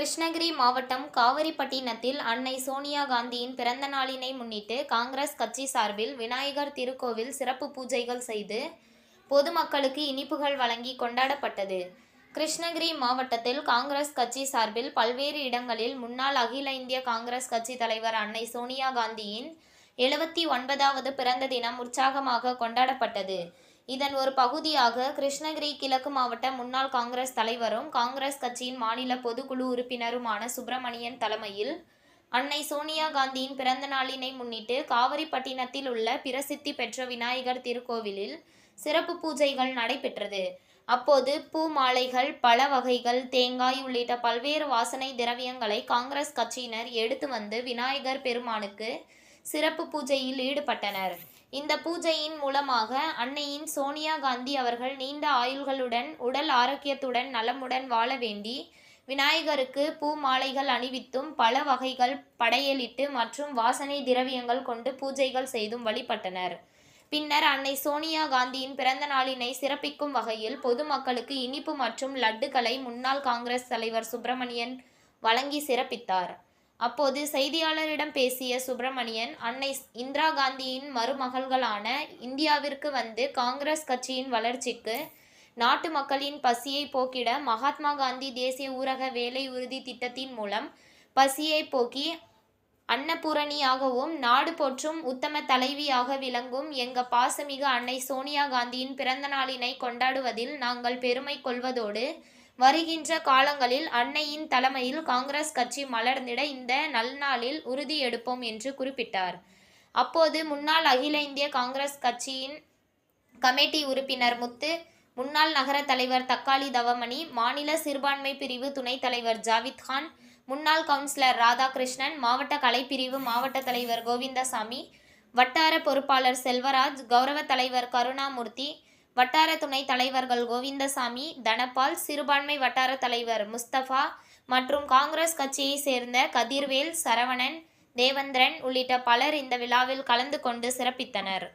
கிருஷ்ணகிரி மாவட்டம் காவிரிப்பட்டினத்தில் அன்னை சோனியா காந்தியின் பிறந்த நாளினை முன்னிட்டு காங்கிரஸ் கட்சி சார்பில் விநாயகர் திருக்கோவில் சிறப்பு பூஜைகள் செய்து பொதுமக்களுக்கு இனிப்புகள் வழங்கி கொண்டாடப்பட்டது. கிருஷ்ணகிரி மாவட்டத்தில் காங்கிரஸ் கட்சி சார்பில் பல்வேறு இடங்களில் முன்னாள் அகில இந்திய காங்கிரஸ் கட்சி தலைவர் அன்னை சோனியா காந்தியின் எழுபத்தி ஒன்பதாவது பிறந்த தினம் உற்சாகமாக கொண்டாடப்பட்டது. இதன் ஒரு பகுதியாக கிருஷ்ணகிரி கிழக்கு மாவட்ட முன்னாள் காங்கிரஸ் தலைவரும் காங்கிரஸ் கட்சியின் மாநில பொதுக்குழு உறுப்பினருமான சுப்பிரமணியன் தலைமையில் அன்னை சோனியா காந்தியின் பிறந்த நாளினை முன்னிட்டு காவிரிப்பட்டினத்தில் உள்ள பிரசித்தி பெற்ற விநாயகர் திருக்கோவிலில் சிறப்பு பூஜைகள் நடைபெற்றது. அப்போது பூ மாலைகள் பழ வகைகள் தேங்காய் உள்ளிட்ட பல்வேறு வாசனை திரவியங்களை காங்கிரஸ் கட்சியினர் எடுத்து வந்து விநாயகர் பெருமானுக்கு சிறப்பு பூஜையில் ஈடுபட்டனர். இந்த பூஜையின் மூலமாக அன்னையின் சோனியா காந்தி அவர்கள் நீண்ட ஆயுள்களுடன் உடல் ஆரோக்கியத்துடன் நலமுடன் வாழ வேண்டி விநாயகருக்கு பூ மாலைகள் அணிவித்தும் பல வகைகள் படையலிட்டு மற்றும் வாசனை திரவியங்கள் கொண்டு பூஜைகள் செய்தும் வழிபட்டனர். பின்னர் அன்னை சோனியா காந்தியின் பிறந்த நாளினை சிறப்பிக்கும் வகையில் பொதுமக்களுக்கு இனிப்பு மற்றும் லட்டுகளை முன்னாள் காங்கிரஸ் தலைவர் சுப்பிரமணியன் வழங்கி சிறப்பித்தார். அப்போது செய்தியாளரிடம் பேசிய சுப்பிரமணியன் அன்னை இந்திரா காந்தியின் மருமகள்களான இந்தியாவிற்கு வந்து காங்கிரஸ் கட்சியின் வளர்ச்சிக்கு நாட்டு மக்களின் பசியை போக்கிட மகாத்மா காந்தி தேசிய ஊரக வேலை உறுதி திட்டத்தின் மூலம் பசியை போக்கி அன்னபூரணியாகவும் நாடு போற்றும் உத்தம தலைவியாக விளங்கும் எங்க பாசமிகு அன்னை சோனியா காந்தியின் பிறந்த நாளினை கொண்டாடுவதில் நாங்கள் பெருமை கொள்வதோடு வருகின்ற காலங்களில் அன்னையின் தலைமையில் காங்கிரஸ் கட்சி மலர்ந்திட இந்த நல்நாளில் உறுதி எடுப்போம் என்று குறிப்பிட்டார். அப்போது முன்னாள் அகில இந்திய காங்கிரஸ் கட்சியின் கமிட்டி உறுப்பினர் முத்து முன்னாள் நகர தலைவர் தக்காளி தவமணி மாநில சிறுபான்மை பிரிவு துணைத் தலைவர் ஜாவித் கான் முன்னாள் கவுன்சிலர் ராதாகிருஷ்ணன் மாவட்ட கலைப்பிரிவு மாவட்ட தலைவர் கோவிந்தசாமி வட்டார பொறுப்பாளர் செல்வராஜ் கௌரவ தலைவர் கருணாமூர்த்தி வட்டார துணைத் தலைவர்கள் கோவிந்தசாமி தனபால் சிறுபான்மை வட்டார தலைவர் முஸ்தபா மற்றும் காங்கிரஸ் கட்சியை சேர்ந்த கதிர்வேல் சரவணன் தேவந்திரன் உள்ளிட்ட பலர் இந்த விழாவில் கலந்து கொண்டு சிறப்பித்தனர்.